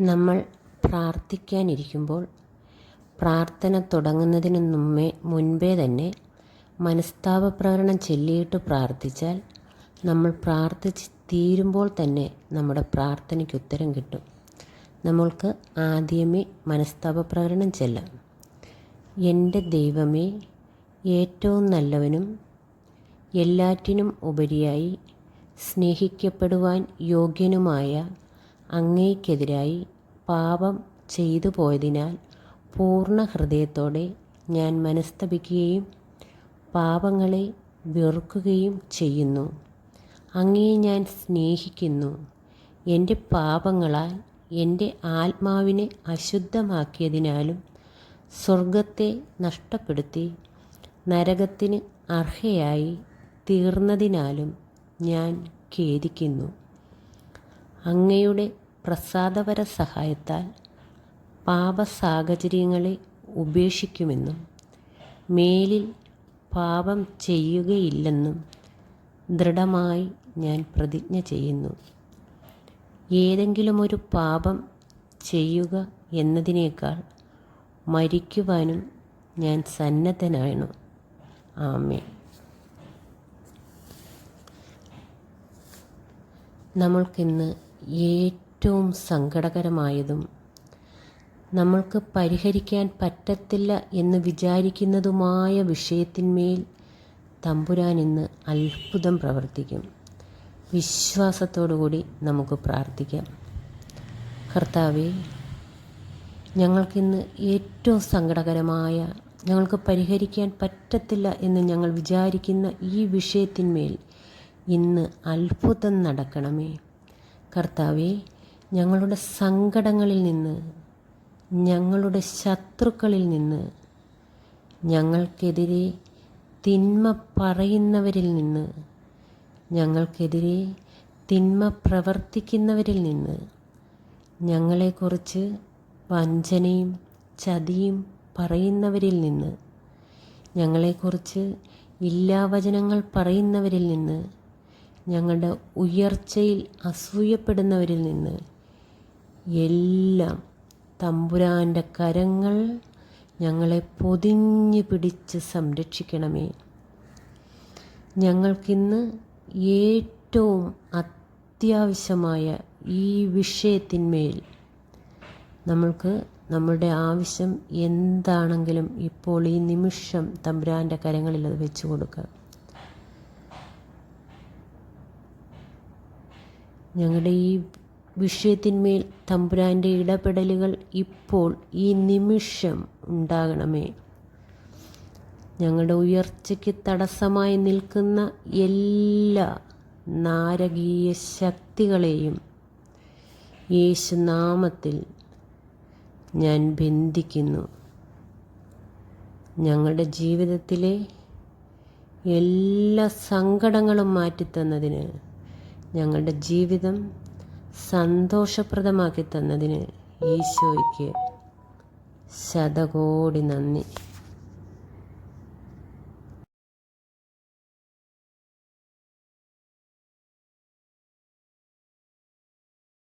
നമ്മൾ പ്രാർത്ഥിക്കാനിരിക്കുമ്പോൾ പ്രാർത്ഥന തുടങ്ങുന്നതിന് മുമ്പേ മുൻപേ തന്നെ മനസ്താപ പ്രകടനം ചൊല്ലിയിട്ട് പ്രാർത്ഥിച്ചാൽ നമ്മൾ പ്രാർത്ഥിച്ച് തീരുമ്പോൾ തന്നെ നമ്മുടെ പ്രാർത്ഥനയ്ക്ക് ഉത്തരം കിട്ടും. നമ്മൾക്ക് ആദ്യമേ മനസ്താപ പ്രകടനം ചെല്ലാം. എന്റെ ദൈവമേ ഏറ്റവും നല്ലവനും എല്ലാറ്റിനും ഉപരിയായി സ്നേഹിക്കപ്പെടുവാൻ യോഗ്യനുമായ അങ്ങേക്കെതിരായി പാപം ചെയ്തു പോയതിനാൽ പൂർണ ഹൃദയത്തോടെ ഞാൻ മനസ്തപിക്കുകയും പാപങ്ങളെ വെറുക്കുകയും ചെയ്യുന്നു. അങ്ങയെ ഞാൻ സ്നേഹിക്കുന്നു. എന്റെ പാപങ്ങളാൽ എന്റെ ആത്മാവിനെ അശുദ്ധമാക്കിയതിനാലും സ്വർഗത്തെ നഷ്ടപ്പെടുത്തി നരകത്തിന് അർഹയായി തീർന്നതിനാലും ഞാൻ ഖേദിക്കുന്നു. അങ്ങയുടെ പ്രസാദപര സഹായത്താൽ പാപസാഹചര്യങ്ങളെ ഉപേക്ഷിക്കുമെന്നും മേലിൽ പാപം ചെയ്യുകയില്ലെന്നും ദൃഢമായി ഞാൻ പ്രതിജ്ഞ ചെയ്യുന്നു. ഏതെങ്കിലുമൊരു പാപം ചെയ്യുക എന്നതിനേക്കാൾ മരിക്കുവാനും ഞാൻ സന്നദ്ധനാണ് ആമേ നമ്മൾക്കിന്ന് ഏറ്റവും സങ്കടകരമായതും നമ്മൾക്ക് പരിഹരിക്കാൻ പറ്റത്തില്ല എന്ന് വിചാരിക്കുന്നതുമായ വിഷയത്തിന്മേൽ തമ്പുരാൻ ഇന്ന് അത്ഭുതം പ്രവർത്തിക്കും. വിശ്വാസത്തോടുകൂടി നമുക്ക് പ്രാർത്ഥിക്കാം. കർത്താവെ ഞങ്ങൾക്കിന്ന് ഏറ്റവും സങ്കടകരമായ ഞങ്ങൾക്ക് പരിഹരിക്കാൻ പറ്റത്തില്ല എന്ന് ഞങ്ങൾ വിചാരിക്കുന്ന ഈ വിഷയത്തിന്മേൽ ഇന്ന് അത്ഭുതം നടക്കണമേ. കർത്താവെ ഞങ്ങളുടെ സങ്കടങ്ങളിൽ നിന്ന് ഞങ്ങളുടെ ശത്രുക്കളിൽ നിന്ന് ഞങ്ങൾക്കെതിരെ തിന്മ പറയുന്നവരിൽ നിന്ന് ഞങ്ങൾക്കെതിരെ തിന്മ പ്രവർത്തിക്കുന്നവരിൽ നിന്ന് ഞങ്ങളെക്കുറിച്ച് വഞ്ചനയും ചതിയും പറയുന്നവരിൽ നിന്ന് ഞങ്ങളെക്കുറിച്ച് ഇല്ലാവചനങ്ങൾ പറയുന്നവരിൽ നിന്ന് ഞങ്ങളുടെ ഉയർച്ചയിൽ അസൂയപ്പെടുന്നവരിൽ നിന്ന് എല്ലാം തമ്പുരാന്റെ കരങ്ങൾ ഞങ്ങളെ പൊതിഞ്ഞു പിടിച്ച് സംരക്ഷിക്കണമേ. ഞങ്ങൾക്കിന്ന് ഏറ്റവും അത്യാവശ്യമായ ഈ വിഷയത്തിന്മേൽ നമ്മൾക്ക് നമ്മളുടെ ആവശ്യം എന്താണെങ്കിലും ഇപ്പോൾ ഈ നിമിഷം തമ്പുരാന്റെ കരങ്ങളിൽ അത് വെച്ചു കൊടുക്കുക. ഞങ്ങളുടെ ഈ വിഷയത്തിന്മേൽ തമ്പുരാന്റെ ഇടപെടലുകൾ ഇപ്പോൾ ഈ നിമിഷം ഉണ്ടാകണമേ. ഞങ്ങളുടെ ഉയർച്ചയ്ക്ക് തടസ്സമായി നിൽക്കുന്ന എല്ലാ നാരകീയ ശക്തികളെയും യേശുനാമത്തിൽ ഞാൻ ബന്ധിക്കുന്നു. ഞങ്ങളുടെ ജീവിതത്തിലെ എല്ലാ സങ്കടങ്ങളും മാറ്റിത്തന്നതിന് ഞങ്ങളുടെ ജീവിതം സന്തോഷപ്രദമാക്കി തന്നതിന് ഈശോയ്ക്ക് ശതകോടി നന്ദി.